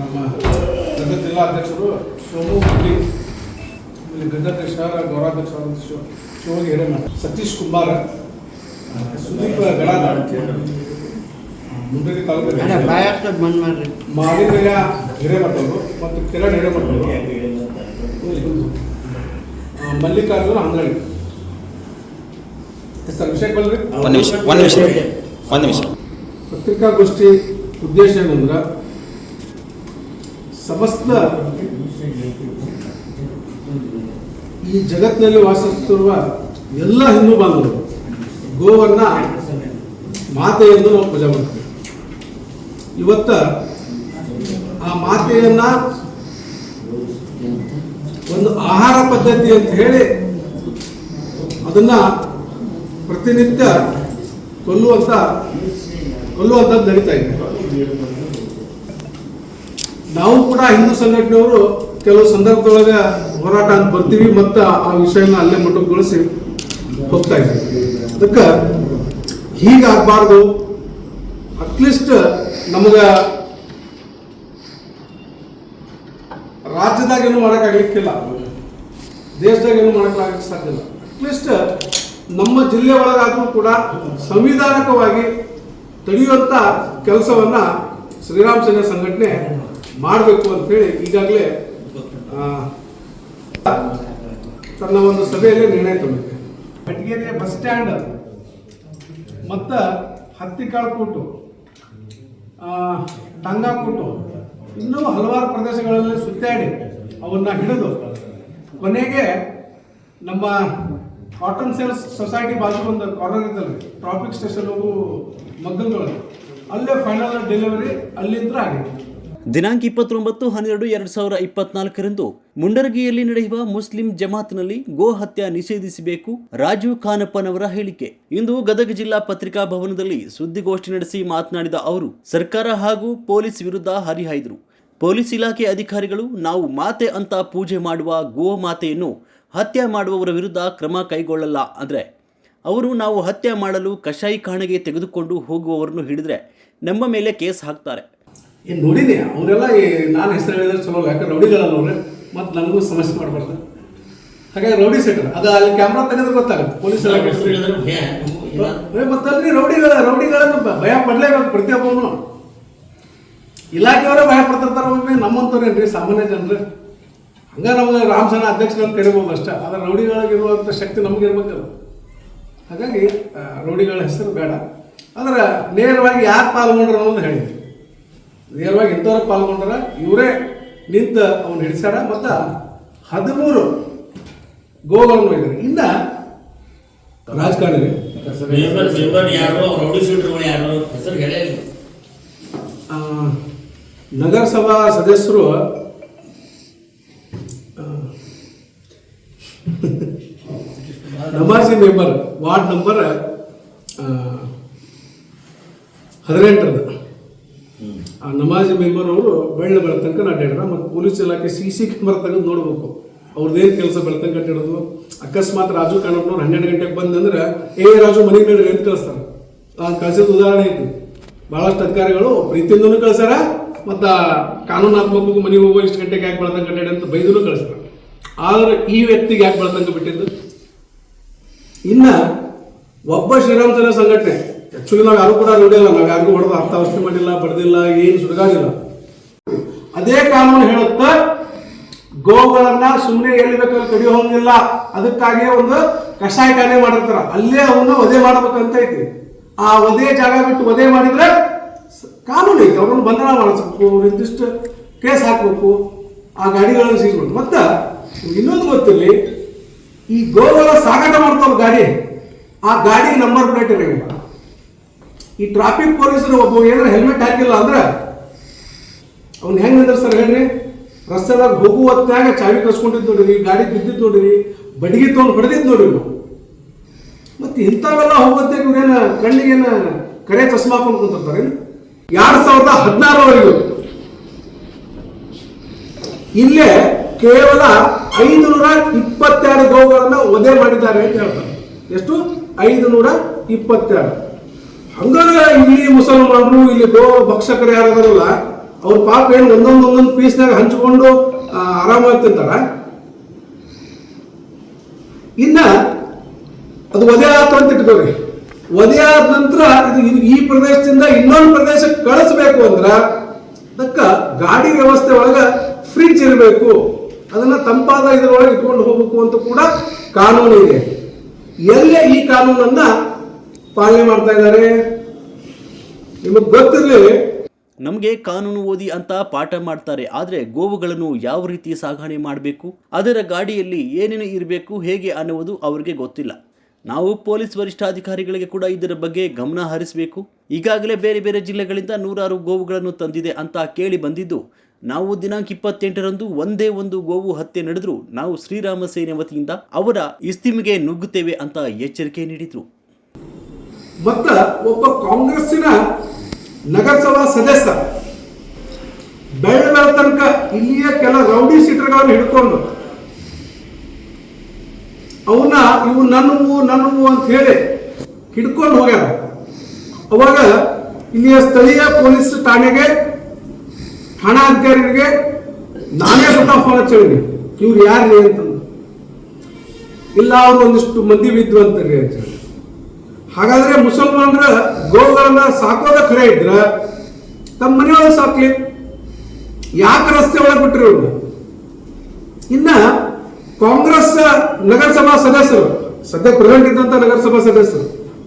ನಮ್ಮ ಗದಗ ಜಿಲ್ಲಾಧ್ಯಕ್ಷರು ಸೋಮು ಹುಡ್ಲಿ ಆಮೇಲೆ ಗದಗಾಧ್ಯಕ್ಷ ಗೌರವಾಧ್ಯಕ್ಷ ಶಿವಮೊಗ್ಗ ಶಿವಗಿ ಹಿರೇಮಠ ಸತೀಶ್ ಕುಂಬಾರ ಆ, ಸುದೀಪ್ ಗಡಾದ. ತಾಲೂಕು ಮಾಡ್ರಿ. ಹಿರೇಮಠ ಅವರು ಮತ್ತು ಕಿರಣ್ ಹಿರೇಮಠ ಅವರು ಮಲ್ಲಿಕಾರ್ಜುನ ಅಂಗಡಿ ಸರ್ ವಿಷಯ ಬಲ್ರಿ ಒಂದು ನಿಮಿಷ ಒಂದು ನಿಮಿಷ ಒಂದು ನಿಮಿಷ. ಪತ್ರಿಕಾಗೋಷ್ಠಿ ಉದ್ದೇಶ ಏನಂದ್ರೆ ಸಮಸ್ತ ಈ ಜಗತ್ತಿನಲ್ಲಿ ವಾಸಿಸುತ್ತಿರುವ ಎಲ್ಲ ಹಿಂದೂ ಬಾಂಧವರು ಗೋವನ್ನ ಮಾತೆ ಎಂದು ನಾವು ಪೂಜೆ ಮಾಡ್ತೀವಿ ಇವತ್ತ ಆ ಮಾತೆಯನ್ನ ಒಂದು ಆಹಾರ ಪದ್ಧತಿ ಅಂತ ಹೇಳಿ ಅದನ್ನ ಪ್ರತಿನಿತ್ಯ ಕೊಲ್ಲುವಂತ ಕೊಲ್ಲುವಂಥದ್ದು ನಡೀತಾ ಇದೆ. ನಾವು ಕೂಡ ಹಿಂದೂ ಸಂಘಟನೆಯವರು ಕೆಲವು ಸಂದರ್ಭದೊಳಗೆ ಹೋರಾಟ ಅಂತ ಬರ್ತೀವಿ ಮತ್ತು ಆ ವಿಷಯನ ಅಲ್ಲೇ ಮೊಟಕುಗೊಳಿಸಿ ಹೋಗ್ತಾ ಇದ್ದೀವಿ. ಅದಕ್ಕೆ ಹೀಗಾಗಬಾರ್ದು. ಅಟ್ಲೀಸ್ಟ್ ನಮಗೆ ರಾಜ್ಯದಾಗ ಏನು ಮಾಡೋಕ್ಕಾಗ್ಲಿಕ್ಕಿಲ್ಲ ದೇಶದಾಗ ಏನು ಮಾಡೋಕ್ಕಾಗಕ್ಕೆ ಸಾಧ್ಯ ಇಲ್ಲ. ಅಟ್ಲೀಸ್ಟ್ ನಮ್ಮ ಜಿಲ್ಲೆ ಒಳಗಾದರೂ ಕೂಡ ಸಂವಿಧಾನಕವಾಗಿ ತಡೆಯುವಂಥ ಕೆಲಸವನ್ನ ಶ್ರೀರಾಮ್ ಸೇನೆ ಸಂಘಟನೆ ಮಾಡಬೇಕು ಅಂತೇಳಿ ಈಗಾಗಲೇ ತನ್ನ ಒಂದು ಸಭೆಯಲ್ಲಿ ನಿರ್ಣಯ ತಗೊಂಡಿದೆ ಕಟಗೇರಿಯ ಬಸ್ ಸ್ಟ್ಯಾಂಡ್ ಮತ್ತು ಹತ್ತಿಕಾಳು ಕೂಟು ಟಂಗಾ ಕೂಟು. ಇನ್ನೂ ಹಲವಾರು ಪ್ರದೇಶಗಳಲ್ಲಿ ಸುತ್ತಾಡಿ ಅವನ್ನ ಹಿಡಿದು ಕೊನೆಗೆ ನಮ್ಮ ಕಾಟನ್ ಸೇಲ್ಸ್ ಸೊಸೈಟಿ ಬಾಜು ಒಂದು ಕಾರ್ನರ್ ಇದ್ದಲ್ಲಿ ಟ್ರಾಫಿಕ್ ಸ್ಟೇಷನ್ ಮಗ್ಗಲ್ಗಳು ಅಲ್ಲೇ ಫೈನಲ್ ಡೆಲಿವರಿ ಅಲ್ಲಿಂದ ಆಗಿದೆ. ದಿನಾಂಕ ಇಪ್ಪತ್ತೊಂಬತ್ತು ಹನ್ನೆರಡು ಎರಡು ಸಾವಿರ ಇಪ್ಪತ್ನಾಲ್ಕರಂದು ಮುಂಡರಗಿಯಲ್ಲಿ ನಡೆಯುವ ಮುಸ್ಲಿಂ ಜಮಾತ್ನಲ್ಲಿ ಗೋ ಹತ್ಯೆ ನಿಷೇಧಿಸಬೇಕು ರಾಜೀವ್ ಖಾನಪ್ಪನವರ ಹೇಳಿಕೆ. ಇಂದು ಗದಗ ಜಿಲ್ಲಾ ಪತ್ರಿಕಾ ಭವನದಲ್ಲಿ ಸುದ್ದಿಗೋಷ್ಠಿ ನಡೆಸಿ ಮಾತನಾಡಿದ ಅವರು, ಸರ್ಕಾರ ಹಾಗೂ ಪೊಲೀಸ್ ವಿರುದ್ಧ ಹರಿಹಾಯ್ದರು. ಪೊಲೀಸ್ ಇಲಾಖೆ ಅಧಿಕಾರಿಗಳು, ನಾವು ಮಾತೆ ಅಂತ ಪೂಜೆ ಮಾಡುವ ಗೋ ಮಾತೆಯನ್ನು ಹತ್ಯೆ ಮಾಡುವವರ ವಿರುದ್ಧ ಕ್ರಮ ಕೈಗೊಳ್ಳಲ್ಲ ಅಂದರೆ, ಅವರು ನಾವು ಹತ್ಯೆ ಮಾಡಲು ಕಷಾಯಿ ಕಾಣೆಗೆ ತೆಗೆದುಕೊಂಡು ಹೋಗುವವರನ್ನು ಹಿಡಿದ್ರೆ ನಮ್ಮ ಮೇಲೆ ಕೇಸ್ ಹಾಕ್ತಾರೆ. ಏನು ನೋಡಿನಿ ಅವರೆಲ್ಲ ನಾನು ಹೆಸರು ಹೇಳಿದ್ರೆ ಚಲೋ ಯಾಕೆ ಯಾಕಂದ್ರೆ ರೌಡಿಗಳಲ್ಲ ಅವ್ರೆ. ಮತ್ತು ನನಗೂ ಸಮಸ್ಯೆ ಮಾಡಬಾರ್ದು. ಹಾಗಾಗಿ ರೌಡಿ ಸೆಟರ್ ಅದು ಅಲ್ಲಿ ಕ್ಯಾಮ್ರಾ ತೆಗೆದ್ರೆ ಗೊತ್ತಾಗುತ್ತೆ ಪೊಲೀಸ್ ಮತ್ತಲ್ರಿ ರೌಡಿಗಳ ರೌಡಿಗಳನ್ನು ಭಯ ಪಡಲೇಬೇಕು ಪ್ರತಿಯೊಬ್ಬನು. ಇಲಾಖೆಯವರೇ ಭಯ ಪಡ್ತಿರ್ತಾರೆ ಒಮ್ಮೆ ನಮ್ಮಂತವ್ರೇನ್ರಿ ಸಾಮಾನ್ಯ ಜನರು? ಹಂಗ ನಮಗೆ ರಾಮಸೇನ ಅಧ್ಯಕ್ಷರು ಅಂತ ಕರಿಬೋದು ಅಷ್ಟೇ ಆದರೆ ರೌಡಿಗಳಿಗಿರುವಂಥ ಶಕ್ತಿ ನಮಗೆ ಇರ್ಬೇಕಲ್ಲ ಹಾಗಾಗಿ ರೌಡಿಗಳ ಹೆಸರು ಬೇಡ. ಆದರೆ ನೇರವಾಗಿ ಯಾರು ಪಾಲ್ಗೊಂಡ್ರು ಅನ್ನೋದು ಹೇಳಿದ್ವಿ. ನೇರವಾಗಿ ಇಂಥವ್ರು ಪಾಲ್ಗೊಂಡ್ರ? ಇವರೇ ನಿಂತು ಅವನು ಹಿಡಿಸ್ಯಾರ ಮತ್ತು ಹದಿಮೂರು ಗೋಗಳನ್ನು ಇದ್ದಾರೆ ಇನ್ನ ರಾಜಕಾರಣಿ ನಗರಸಭಾ ಸದಸ್ಯರು ನಮಾಜಿ ಮೆಂಬರ್ ವಾರ್ಡ್ ನಂಬರ್ ಹದಿನೆಂಟರದ್ದು. ನಮಾಜಿ ಮೆಂಬರ್ ಅವರು ಬೆಳ್ಳ ಬೆಳತನಕ ಅಡ್ಡಾಡ್ರ ಮತ್ತು ಪೊಲೀಸ್ ಇಲಾಖೆ ಸಿ ಸಿ ಕ್ಯಾಮ್ರಾ ತೆಗೆದು ನೋಡ್ಬೇಕು. ಅವ್ರದ್ದೇನು ಕೆಲಸ ಬೆಳತನಕ ಅಡ್ಡಾಡೋದು? ಅಕಸ್ಮಾತ್ ರಾಜು ಕಾಣಪ್ಪನವ್ರು ಹನ್ನೆರಡು ಗಂಟೆಗೆ ಬಂದಂದ್ರೆ, ಏ ರಾಜು ಮನೆಗೆ ನಡ್ರಿ ಅಂತ ಕಳಿಸ್ತಾರೆ. ನಾನು ಕಳಿಸಿದ ಉದಾಹರಣೆ ಐತಿ. ಭಾಳಷ್ಟು ಅಧಿಕಾರಿಗಳು ಪ್ರೀತಿಯಿಂದನೂ ಕಳ್ಸ್ಯಾರ, ಮತ್ತು ಕಾನೂನಾತ್ಮಕವಾಗಿ ಮನೆ ಹೋಗೋ ಇಷ್ಟು ಗಂಟೆಗೆ ಯಾಕೆ ಬೆಳತನಕ ಅಡ್ಡಾಡಿ ಅಂತ ಬೈದೂ ಕಳಿಸ್ತಾರೆ ಆದ್ರೆ ಈ ವ್ಯಕ್ತಿಗೆ ಯಾಕೆ ಬೆಳತನಕ ಬಿಟ್ಟಿದ್ದು? ಇನ್ನು ಒಬ್ಬ ಶ್ರೀರಾಮಚಂದ್ರ ಸಂಘಟನೆ ಆಕ್ಚುಲಿ ನಾವು ಯಾರು ಕೂಡ ನೋಡಿಲ್ಲ. ನಾವು ಯಾರಿಗೂ ಹೊಡೆದು ಅರ್ಥಾವಸ್ಥೆ ಮಾಡಿಲ್ಲ ಬಡ್ದಿಲ್ಲ ಏನು ಸುಡಗಾಗಿಲ್ಲ ಅದೇ ಕಾನೂನು ಹೇಳುತ್ತ, ಗೋಗಳನ್ನ ಸುಮ್ಮನೆ ಎಲ್ಲಿ ಬೇಕಲ್ಲಿ ಕಡಿಯೋ ಹೋಗಿಲ್ಲ. ಅದಕ್ಕಾಗಿಯೇ ಒಂದು ಕಷಾಯ ಖಾನೆ ಮಾಡಿರ್ತಾರ. ಅಲ್ಲೇ ಅವನ್ನ ವಧೆ ಮಾಡ್ಬೇಕಂತ ಐತಿ. ಆ ವಧೆ ಜಾಗ ಬಿಟ್ಟು ವಧೆ ಮಾಡಿದ್ರೆ ಕಾನೂನು ಐತಿ. ಅವ್ರನ್ನ ಬಂಧನ ಮಾಡಿಸ್ಬೇಕು ನಿರ್ದಿಷ್ಟ ಕೇಸ್ ಹಾಕ್ಬೇಕು, ಆ ಗಾಡಿಗಳನ್ನು ಸೀಸ್ ಮಾಡ್ಬೇಕು ಮತ್ತೆ ಇನ್ನೊಂದು ಗೊತ್ತಿರಲಿ, ಈ ಗೋಗಳ ಸಾಗಾಟ ಮಾಡ್ತಾವ ಗಾಡಿ, ಆ ಗಾಡಿ ನಂಬರ್ ಪ್ಲೇಟ್ ಇರಂಗಿಲ್ಲ. ಈ ಟ್ರಾಫಿಕ್ ಪೊಲೀಸರು ಒಬ್ಬ ಏನಾರ ಹೆಲ್ಮೆಟ್ ಹಾಕಿಲ್ಲ ಅಂದ್ರೆ ಅವ್ನು ಹೆಂಗ್ ಸರ್ ಹೇಳ್ರಿ? ರಸ್ತೆದಾಗ ಹೋಗುವ ಹೊತ್ತಾಗ ಚಾವಿ ಕಸ್ಕೊಂಡಿದ್ದು ನೋಡಿರಿ, ಗಾಡಿ ಬಿದ್ದಿದ್ದು ನೋಡಿರಿ, ಬಡಿಗೆ ತೊಗೊಂಡು ಹೊಡೆದಿದ್ದು ನೋಡಿರಿ ನಾವು ಮತ್ತೆ ಇಂಥವೆಲ್ಲ ಹೋಗುತ್ತೆ ಇವ್ರೇನ ಕಣ್ಣಿಗೇನ ಕಡೆ ಚಸ್ಮಾ ಕೊಂಡ್ಕೊಂತಾರೆ ಎರಡು ಸಾವಿರದ ಹದಿನಾರವರೆಗೂ ಇಲ್ಲೇ ಕೇವಲ ಐದುನೂರ ಇಪ್ಪತ್ತೆರಡು ಗೋಗಳನ್ನ ವಧೆ ಮಾಡಿದ್ದಾರೆ ಅಂತ ಹೇಳ್ತಾರೆ. ಎಷ್ಟು? ಐದುನೂರ ಇಪ್ಪತ್ತೆರಡು. ಹಂಗಾದ್ರೆ ಇಲ್ಲಿ ಮುಸಲ್ಮಾನರು, ಇಲ್ಲಿ ಗೋ ಭಕ್ಷಕರು ಯಾರದಾರಲ್ಲ ಅವ್ರ ಪಾಪ ಏನು ಒಂದೊಂದು ಒಂದೊಂದು ಪೀಸ್ನಾಗ ಹಂಚ್ಕೊಂಡು ಆರಾಮಾಗಿ ತಿಂತಾರ? ಇನ್ನ ಅದು ವಧೆ ಆಯ್ತು ಅಂತ ಇಟ್ಕೋರಿ ವಧೆ ಆದ ನಂತರ ಇದು ಈ ಪ್ರದೇಶದಿಂದ ಇನ್ನೊಂದು ಪ್ರದೇಶಕ್ಕೆ ಕಳಿಸ್ಬೇಕು ಅಂದ್ರ, ಅದಕ್ಕ ಗಾಡಿ ವ್ಯವಸ್ಥೆ ಒಳಗ ಫ್ರಿಡ್ಜ್ ಇರಬೇಕು. ಅದನ್ನ ತಂಪಾದ ಇದರೊಳಗೆ ಇಟ್ಕೊಂಡು ಹೋಗ್ಬೇಕು ಅಂತ ಕೂಡ ಕಾನೂನು ಇದೆ ಎಲ್ಲೇ ಈ ಕಾನೂನನ್ನ ಪಾಲನೆ ಮಾಡ್ತಾ ಇದ್ದಾರೆ. ನಿಮಗೆ ಗೊತ್ತಿರಲಿ. ನಮಗೆ ಕಾನೂನು ಓದಿ ಅಂತ ಪಾಠ ಮಾಡ್ತಾರೆ. ಆದರೆ ಗೋವುಗಳನ್ನು ಯಾವ ರೀತಿ ಸಾಗಣೆ ಮಾಡಬೇಕು? ಅದರ ಗಾಡಿಯಲ್ಲಿ ಏನೇನು ಇರಬೇಕು? ಹೇಗೆ ಅನ್ನುವುದು ಅವರಿಗೆ ಗೊತ್ತಿಲ್ಲ. ನಾವು ಪೊಲೀಸ್ ವರಿಷ್ಠಾಧಿಕಾರಿಗಳಿಗೆ ಕೂಡ ಇದರ ಬಗ್ಗೆ ಗಮನ ಹರಿಸಬೇಕು. ಈಗಾಗಲೇ ಬೇರೆ ಬೇರೆ ಜಿಲ್ಲೆಗಳಿಂದ ನೂರಾರು ಗೋವುಗಳನ್ನು ತಂದಿದೆ ಅಂತ ಕೇಳಿ ಬಂದಿದ್ದು, ನಾವು ದಿನಾಂಕ ಇಪ್ಪತ್ತೆಂಟರಂದು ಒಂದೇ ಒಂದು ಗೋವು ಹತ್ಯೆ ನಡೆದರೂ ನಾವು ಶ್ರೀರಾಮ ಸೇನೆ ವತಿಯಿಂದ ಅವರ ಇಸ್ತಿಮಿಗೆ ನುಗ್ಗುತ್ತೇವೆ ಅಂತ ಎಚ್ಚರಿಕೆ ನೀಡಿದರು. ಮತ್ತ ಒಬ್ಬ ಕಾಂಗ್ರೆಸ್ಸಿನ ನಗರಸಭಾ ಸದಸ್ಯ. ಬೆಳ್ಳ ತನಕ ಇಲ್ಲಿಯ ಕೆಲ ರೌಡಿ ಸೀಟರ್ಗಳನ್ನು ಹಿಡ್ಕೊಂಡು. ಅವನ್ನ ಇವು ನನ್ನವು ನನ್ನವು ಅಂತ ಹೇಳಿ ಹಿಡ್ಕೊಂಡು ಹೋಗ್ಯಾರ. ಅವಾಗ ಇಲ್ಲಿಯ ಸ್ಥಳೀಯ ಪೊಲೀಸ್ ಠಾಣೆಗೆ ಠಾಣಾಧಿಕಾರಿಗಳಿಗೆ ನಾನೇ ಸ್ವತಃ ಫೋನ್ ಹಚ್ಚಿದ್ದೀನಿ ಇವ್ರು ಯಾರ್ರಿ ಇಲ್ಲ, ಅವ್ರು ಒಂದಿಷ್ಟು ಮಂದಿ ಬಿದ್ದು ಅಂತ ಹೇಳಿ. ಹಾಗಾದ್ರೆ ಮುಸಲ್ಮಾನರ ಗೋವುಗಳನ್ನ ಸಾಕೋದ ಖರೆ ಇದ್ರ ತಮ್ಮ ಮನೆಯೊಳಗೆ ಸಾಕ್ಲಿ. ಯಾಕೆ ರಸ್ತೆ ಒಳಗೆ ಬಿಟ್ಟರು ಇನ್ನ ಕಾಂಗ್ರೆಸ್ ನಗರಸಭಾ ಸದಸ್ಯರು, ಸದ್ಯ ಪ್ರೆಸೆಂಟ್ ಇದ್ದಂತ ನಗರಸಭಾ ಸದಸ್ಯರು